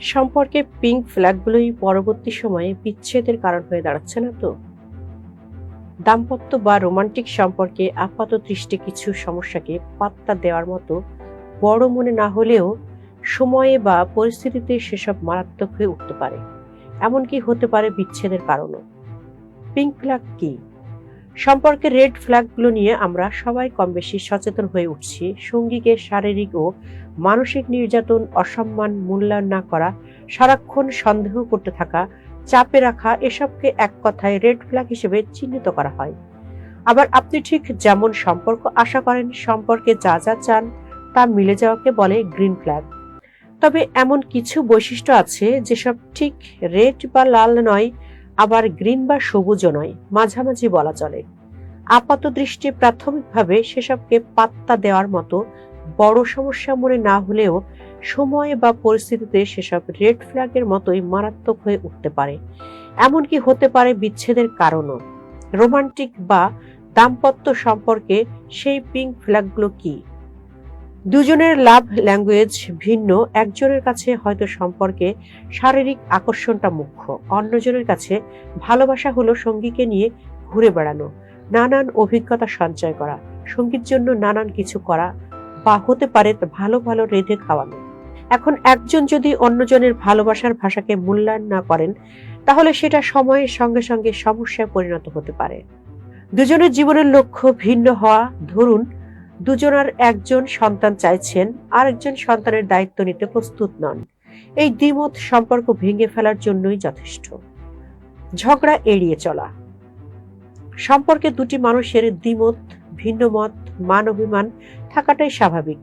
সম্পর্কে পিঙ্ক ফ্ল্যাগগুলোই পরবর্তী সময়ে বিচ্ছেদের কারণ হয়ে দাঁড়াচ্ছে না তো? দাম্পত্য বা রোমান্টিক সম্পর্কে আপাত দৃষ্টি কিছু সমস্যাকে পাত্তা দেওয়ার মতো বড় মনে না হলেও সময়ে বা পরিস্থিতিতে সেসব মারাত্মক হয়ে উঠতে পারে। এমনকি হতে পারে বিচ্ছেদের কারণও। পিঙ্ক ফ্ল্যাগ কি? সম্পর্কে রেড ফ্ল্যাগগুলো নিয়ে আমরা সবাই কম বেশি সচেতন হয়ে উঠছি। সঙ্গীকে শারীরিক ও মানসিক নির্যাতন, অসম্মান, মূল্যায়ন না করা, সারাক্ষণ সন্দেহ করতে থাকা, চাপে রাখা, এসবকে এক কথায় রেড ফ্ল্যাগ হিসেবে চিহ্নিত করা হয়। আবার আপনি ঠিক যেমন সম্পর্ক আশা করেন, সম্পর্কে যা যা চান তা মিলে যাওয়াকে বলে গ্রিন ফ্ল্যাগ। তবে এমন কিছু বৈশিষ্ট্য আছে যেসব ঠিক রেড বা লাল নয় আবার গ্রিন বা সবুজও নয়, মাঝামাঝি বলা চলে। আপাত দৃষ্টি প্রাথমিকভাবে সেসবকে পাত্তা দেওয়ার মতো বড় সমস্যা মনে না হলেও সময় বা পরিস্থিতিতে সেসব রেড ফ্ল্যাগের মতোই মারাত্মক হয়ে উঠতে পারে। এমনকি হতে পারে বিচ্ছেদের কারণও। রোমান্টিক বা দাম্পত্য সম্পর্কে সেই পিঙ্ক ফ্ল্যাগগুলো কি? দুজনের লাভ ল্যাঙ্গুয়েজ ভিন্ন, একজনের কাছে হয়তো সম্পর্কে শারীরিক আকর্ষণটা মুখ্য, অন্যজনের কাছে ভালোবাসা হলো সঙ্গীকে নিয়ে ঘুরে বেড়ানো, নানান অভিজ্ঞতা সঞ্চয় করা, সঙ্গীর জন্য নানান কিছু করা বা হতে পারে ভালো ভালো রেঁধে খাওয়ানো। এখন একজন যদি অন্যজনের ভালোবাসার ভাষাকে মূল্যায়ন না করেন, তাহলে সেটা সময়ের সঙ্গে সঙ্গে সমস্যায় পরিণত হতে পারে। দুজনের জীবনের লক্ষ্য ভিন্ন হওয়া, ধরুন দুজনের একজন সন্তান চাইছেন, আরেকজন সন্তানের দায়িত্ব নিতে প্রস্তুত নন। এই দ্বিমত সম্পর্ক ভেঙে ফেলার জন্যই যথেষ্ট। ঝগড়া এড়িয়ে চলা। সম্পর্কে দুটি মানুষের দ্বিমত ভিন্ন মত মান অভিমান থাকাটাই স্বাভাবিক।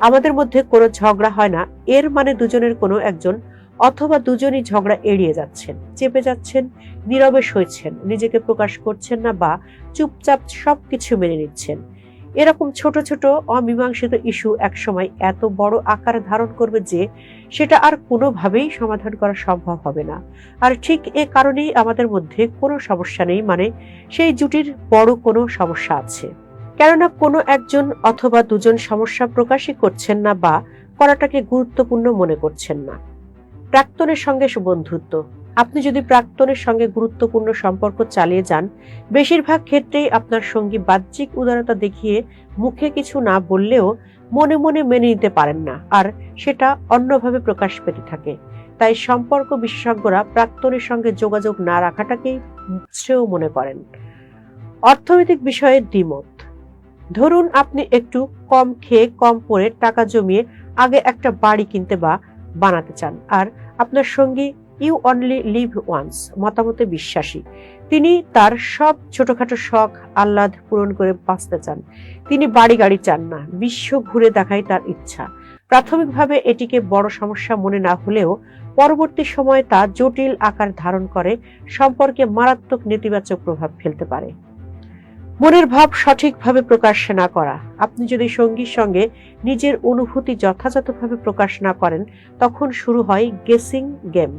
আমাদের মধ্যে কোনো ঝগড়া হয় না, এর মানে দুজনের কোনো একজন অথবা দুজনই ঝগড়া এড়িয়ে যাচ্ছেন, চেপে যাচ্ছেন, নীরবে সইছেন, নিজেকে প্রকাশ করছেন না বা চুপচাপ সবকিছু মেনে নিচ্ছেন। এরকম ছোট ছোট অমীমাংসিত ইস্যু একসময় এত বড় আকার ধারণ করবে যে সেটা আর কোনোভাবেই সমাধান করা সম্ভব হবে না। আর ঠিক এ কারণেই আমাদের মধ্যে কোনো সমস্যা নেই মানে সেই জুটির বড় কোনো সমস্যা আছে। কেননা কোনো একজন অথবা দুজন সমস্যা প্রকাশই করছেন না বা করাটাকে গুরুত্বপূর্ণ মনে করছেন না। প্রাক্তনের সঙ্গে বন্ধুত্ব আপনি যদি প্রাক্তনের সঙ্গে গুরুত্বপূর্ণ সম্পর্ক চালিয়ে যান, বেশিরভাগ ক্ষেত্রেই আপনার সঙ্গী বাহ্যিক উদারতা দেখিয়ে মুখে কিছু না বললেও মনে মনে মেনে নিতে পারেন না, আর সেটা অন্যভাবে প্রকাশ পেতে থাকে। তাই সম্পর্ক বিশেষজ্ঞরা প্রাক্তনের সঙ্গে যোগাযোগ না রাখাটাকেই শ্রেয় মনে করেন। অর্থনৈতিক বিষয়ে দ্বিমত। ধরুন আপনি একটু কম খেয়ে কম পরে টাকা জমিয়ে আগে একটা বাড়ি কিনতে বা বানাতে চান, আর আপনার সঙ্গী ইউ অনলি লিভ ওয়ান্স, মতামতে বিশ্বাসী। তিনি তার সব ছোটখাটো শখ, আহ্লাদ পূরণ করে বাঁচতে চান। তিনি বাড়ি গাড়ি চান না, বিশ্ব ঘুরে দেখাই তার ইচ্ছা। প্রাথমিকভাবে এটিকে বড় সমস্যা মনে না হলেও পরবর্তী সময়ে তা জটিল আকার ধারণ করে, সম্পর্কে মারাত্মক নেতিবাচক প্রভাব ফেলতে পারে। মনের ভাব সঠিকভাবে প্রকাশ না করা। আপনি যদি সঙ্গীর সঙ্গে নিজের অনুভূতি যথাযথভাবে প্রকাশ না করেন, তখন শুরু হয় গেসিং গেম।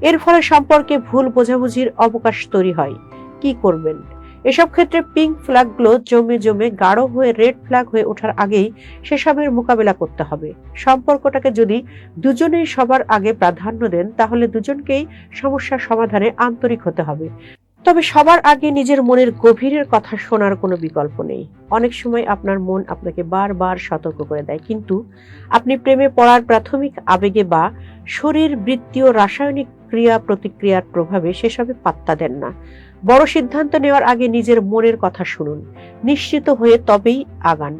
এর ফলে সম্পর্কে ভুল বোঝাবুঝির অবকাশ তৈরি হয়। কি করবেন? এসব ক্ষেত্রে পিঙ্ক ফ্ল্যাগগুলো জমে জমে গাঢ় হয়ে রেড ফ্ল্যাগ হয়ে ওঠার আগেই সেসবের মোকাবেলা করতে হবে। সম্পর্কটাকে যদি দুজনেই সবার আগে প্রাধান্য দেন, তাহলে দুজনকেই সমস্যার সমাধানে আন্তরিক হতে হবে। তবে সবার আগে নিজের মনের গভীরের কথা শোনার কোনো বিকল্প নেই। অনেক সময় আপনার মন আপনাকে বারবার সতর্ক করে দেয়, কিন্তু আপনি প্রেমে পড়ার প্রাথমিক আবেগে বা শরীর বৃত্তীয় রাসায়নিক ক্রিয়া প্রতিক্রিয়ার প্রভাবে সেসবে পাত্তা দেন না। বড় সিদ্ধান্ত নেওয়ার আগে নিজের মনের কথা শুনুন। নিশ্চিত হয়ে তবেই আগান।